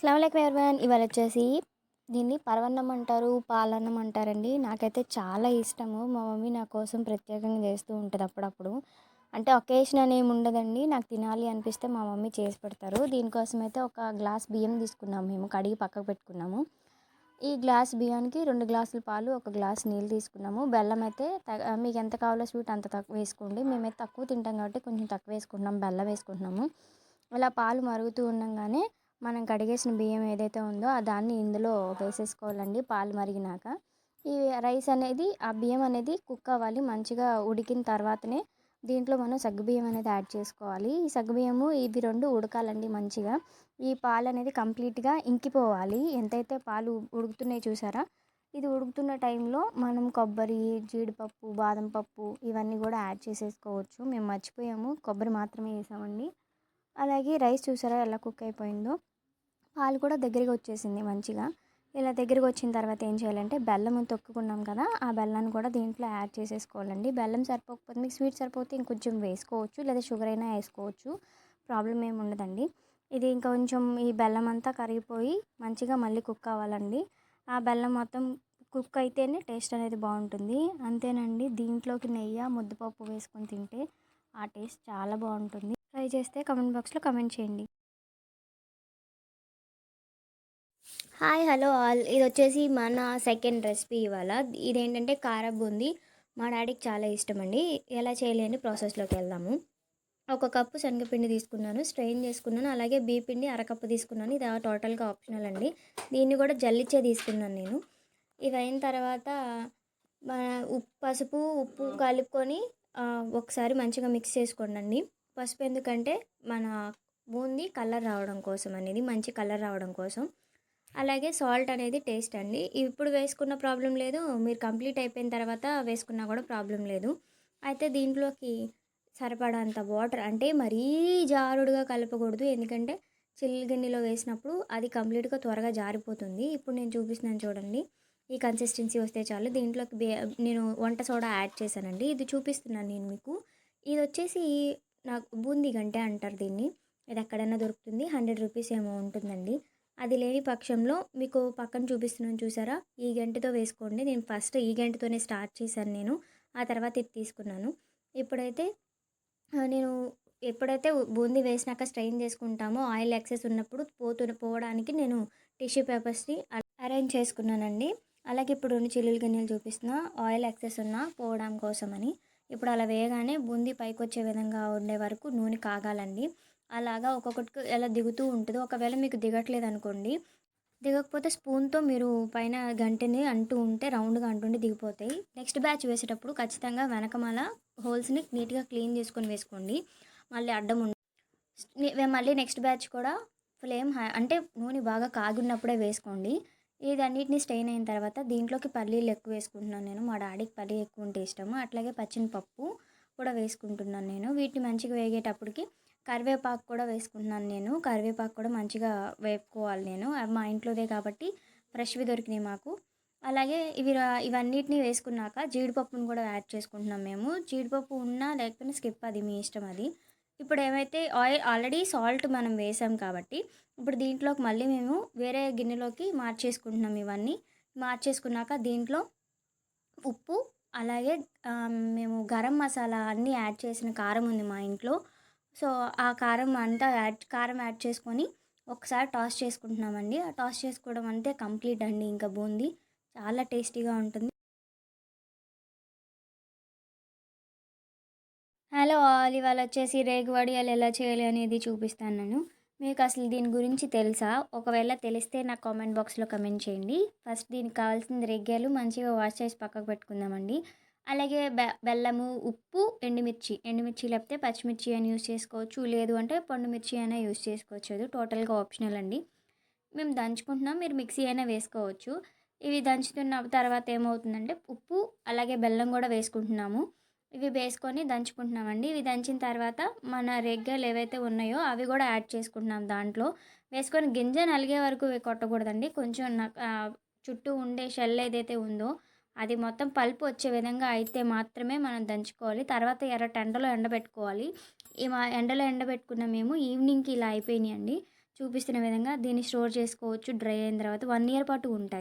అస్సలాముఅలైకుం everyone ఇవాళ వచ్చేసి దీన్ని పరవన్నం అంటారు పాలన్నం అంటారండి నాకైతే చాలా ఇష్టము. మా మమ్మీ నా కోసం ప్రత్యేకంగా చేస్తూ ఉంటుంది అప్పుడప్పుడు. అంటే ఒకేషన్ అని ఏమి ఉండదండి. నాకు తినాలి అనిపిస్తే మా మమ్మీ చేసి పెడతారు. దీనికోసం అయితే ఒక గ్లాస్ బియ్యం తీసుకున్నాము మేము. కడిగి పక్కకు పెట్టుకున్నాము. ఈ గ్లాస్ బియ్యానికి రెండు గ్లాసుల పాలు ఒక గ్లాస్ నీళ్ళు తీసుకున్నాము. బెల్లం అయితే మీకు ఎంత కావాలో స్వీట్ అంత తక్కువ వేసుకోండి. మేమైతే తక్కువ తింటాం కాబట్టి కొంచెం తక్కువ వేసుకుంటున్నాం బెల్లం వేసుకుంటున్నాము. ఇలా పాలు మరుగుతూ ఉండగానే మనం కడిగేసిన బియ్యం ఏదైతే ఉందో ఆ దాన్ని ఇందులో వేసేసుకోవాలండి పాలు మరిగినాక. ఈ రైస్ అనేది ఆ బియ్యం అనేది కుక్ అవ్వాలి మంచిగా ఉడికిన తర్వాతనే దీంట్లో మనం సగ్గుబియ్యం అనేది యాడ్ చేసుకోవాలి. ఈ సగ్గుబియ్యము ఇవి రెండు ఉడకాలండి మంచిగా. ఈ పాలు అనేది కంప్లీట్గా ఇంకిపోవాలి. ఎంతైతే పాలు ఉడుకుతున్నాయి చూసారా? ఇది ఉడుకుతున్న టైంలో మనం కొబ్బరి జీడిపప్పు బాదం పప్పు ఇవన్నీ కూడా యాడ్ చేసేసుకోవచ్చు. మేము మర్చిపోయాము. కొబ్బరి మాత్రమే వేసామండి. అలాగే రైస్ చూసారా ఎలా కుక్ అయిపోయిందో? పాలు కూడా దగ్గరికి వచ్చేసింది మంచిగా. ఇలా దగ్గరికి వచ్చిన తర్వాత ఏం చేయాలంటే బెల్లం తొక్కుకున్నాం కదా ఆ బెల్లాన్ని కూడా దీంట్లో యాడ్ చేసేసుకోవాలండి. బెల్లం సరిపోకపోతే మీకు స్వీట్ సరిపోతే ఇంకొంచెం వేసుకోవచ్చు లేదా షుగర్ అయినా వేసుకోవచ్చు. ప్రాబ్లం ఏమి ఉండదండి. ఇది ఇంకా కొంచెం ఈ బెల్లం అంతా కరిగిపోయి మంచిగా మళ్ళీ కుక్ అవ్వాలండి. ఆ బెల్లం మొత్తం కుక్ అయితేనే టేస్ట్ అనేది బాగుంటుంది. అంతేనండి దీంట్లోకి నెయ్యి ముద్దపప్పు వేసుకొని తింటే ఆ టేస్ట్ చాలా బాగుంటుంది. ట్రై చేస్తే కమెంట్ బాక్స్లో కమెంట్ చేయండి. Hi hello all. ఇది వచ్చేసి మన సెకండ్ రెసిపీ ఇవాళ. ఇదేంటంటే కార బూంది. మా డాడీకి చాలా ఇష్టం అండి ఎలా చేయలేని ప్రాసెస్లోకి వెళ్దాము. ఒక కప్పు శనగపిండి తీసుకున్నాను స్ట్రెయిన్ చేసుకున్నాను. అలాగే బీ పిండి అరకప్పు తీసుకున్నాను. ఇది టోటల్గా ఆప్షనల్ అండి. దీన్ని కూడా జల్లిచ్చే తీసుకున్నాను నేను. ఇవి అయిన తర్వాత మన ఉప్పు పసుపు ఉప్పు కలుపుకొని ఒకసారి మంచిగా మిక్స్ చేసుకోండి పసుపు ఎందుకంటే మన బూంది కలర్ రావడం కోసం అనేది మంచి కలర్ రావడం కోసం. అలాగే సాల్ట్ అనేది టేస్ట్ అండి. ఇప్పుడు వేసుకున్న ప్రాబ్లం లేదు. మీరు కంప్లీట్ అయిపోయిన తర్వాత వేసుకున్నా కూడా ప్రాబ్లం లేదు. అయితే దీంట్లోకి సరిపడంత వాటర్ అంటే మరీ జారుడుగా కలపకూడదు. ఎందుకంటే చిల్లి గిన్నెలో వేసినప్పుడు అది కంప్లీట్గా త్వరగా జారిపోతుంది. ఇప్పుడు నేను చూపిస్తున్నాను చూడండి. ఈ కన్సిస్టెన్సీ వస్తే చాలు. దీంట్లోకి బే నేను వంట సోడా యాడ్ చేశానండి. ఇది చూపిస్తున్నాను నేను మీకు. ఇది వచ్చేసి నాకు బూందీ గంటే అంటారు దీన్ని. ఇది ఎక్కడైనా దొరుకుతుంది. హండ్రెడ్ రూపీస్ ఏమో ఉంటుందండి. అది లేని పక్షంలో మీకు పక్కన చూపిస్తున్నాను చూసారా? ఈ గంటతో వేసుకోండి. నేను ఫస్ట్ ఈ గంటతోనే స్టార్ట్ చేశాను నేను. ఆ తర్వాత ఇది తీసుకున్నాను. ఇప్పుడైతే నేను ఎప్పుడైతే బూందీ వేసినాక స్ట్రెయిన్ చేసుకుంటామో ఆయిల్ ఎక్సెస్ ఉన్నప్పుడు పోతు పోవడానికి నేను టిష్యూ పేపర్స్ని అరేంజ్ చేసుకున్నానండి. అలాగే ఇప్పుడు రెండు చిల్లులు గిన్నెలు చూపిస్తున్నా. ఆయిల్ ఎక్సెస్ ఉన్న పోవడం కోసమని. ఇప్పుడు అలా వేయగానే బూందీ పైకి వచ్చే విధంగా ఉండే వరకు నూనె కాగాలండి. అలాగా ఒక్కొక్కటికి ఎలా దిగుతూ ఉంటుంది. ఒకవేళ మీకు దిగట్లేదు అనుకోండి దిగకపోతే స్పూన్తో మీరు పైన గంటని అంటూ ఉంటే రౌండ్గా అంటుండి దిగిపోతాయి. నెక్స్ట్ బ్యాచ్ వేసేటప్పుడు ఖచ్చితంగా వెనకమాల హోల్స్ని నీట్గా క్లీన్ చేసుకొని వేసుకోండి. మళ్ళీ అడ్డం ఉండి మళ్ళీ నెక్స్ట్ బ్యాచ్ కూడా ఫ్లేమ్ హై అంటే నూనె బాగా కాగున్నప్పుడే వేసుకోండి. ఇది అన్నిటిని స్టెయిన్ అయిన తర్వాత దీంట్లోకి పల్లీలు ఎక్కువ వేసుకుంటున్నాను నేను. మా డాడీకి పల్లీ ఎక్కువ ఉంటే ఇష్టము. అట్లాగే పచ్చెనపప్పు కూడా వేసుకుంటున్నాను నేను. వీటిని మంచిగా వేగేటప్పటికి కరివేపాకు కూడా వేసుకుంటున్నాను నేను. కరివేపాకు కూడా మంచిగా వేపుకోవాలి నేను. మా ఇంట్లోదే కాబట్టి ఫ్రెష్వి దొరికినాయి మాకు. అలాగే ఇవి ఇవన్నిటిని వేసుకున్నాక జీడిపప్పును కూడా యాడ్ చేసుకుంటున్నాం మేము. జీడిపప్పు ఉన్నా లేకపోయినా స్కిప్ అది మీ ఇష్టం అది. ఇప్పుడు ఏమైతే ఆయిల్ ఆల్రెడీ సాల్ట్ మనం వేసాం కాబట్టి ఇప్పుడు దీంట్లోకి మళ్ళీ మేము వేరే గిన్నెలోకి మార్చేసుకుంటున్నాం ఇవన్నీ. మార్చేసుకున్నాక దీంట్లో ఉప్పు అలాగే మేము గరం మసాలా అన్నీ యాడ్ చేసిన కారం ఉంది మా ఇంట్లో. సో ఆ కారం అంతా యాడ్ కారం యాడ్ చేసుకొని ఒకసారి టాస్ చేసుకుంటున్నామండి. ఆ టాస్ చేసుకోవడం అంతే కంప్లీట్ అండి ఇంకా బూందీ. చాలా టేస్టీగా ఉంటుంది. హలో ఆల్ ఇవాళ వచ్చేసి రేగు వడియాలు ఎలా చేయాలి అనేది చూపిస్తాను నేను. మీకు అసలు దీని గురించి తెలుసా? ఒకవేళ తెలిస్తే నాకు కామెంట్ బాక్స్లో కమెంట్ చేయండి. ఫస్ట్ దీనికి కావాల్సిన రేగ్గాయలు మంచిగా వాష్ చేసి పక్కకు పెట్టుకుందామండి. అలాగే బె బెల్లము ఉప్పు ఎండుమిర్చి. ఎండుమిర్చి లేకపోతే పచ్చిమిర్చి అని యూస్ చేసుకోవచ్చు. లేదు అంటే పండు మిర్చి అయినా యూస్ చేసుకోవచ్చు. అది టోటల్గా ఆప్షనల్ అండి. మేము దంచుకుంటున్నాం. మీరు మిక్సీ అయినా వేసుకోవచ్చు. ఇవి దంచుతున్న తర్వాత ఏమవుతుందంటే ఉప్పు అలాగే బెల్లం కూడా వేసుకుంటున్నాము. ఇవి వేసుకొని దంచుకుంటున్నామండి. ఇవి దంచిన తర్వాత మన రెగ్గలు ఏవైతే ఉన్నాయో అవి కూడా యాడ్ చేసుకుంటున్నాం దాంట్లో. వేసుకొని గింజ నలిగే వరకు కొట్టకూడదండి. కొంచెం చుట్టూ ఉండే షెల్ ఏదైతే ఉందో అది మొత్తం పల్పు వచ్చే విధంగా అయితే మాత్రమే మనం దంచుకోవాలి. తర్వాత ఎర్ర ఎండలో ఎండబెట్టుకోవాలి. ఈ ఎండలో ఎండబెట్టుకున్న మేము ఈవినింగ్కి ఇలా అయిపోయినాయండి. చూపిస్తున్న విధంగా దీన్ని స్టోర్ చేసుకోవచ్చు డ్రై అయిన తర్వాత వన్ ఇయర్ పాటు ఉంటాయి.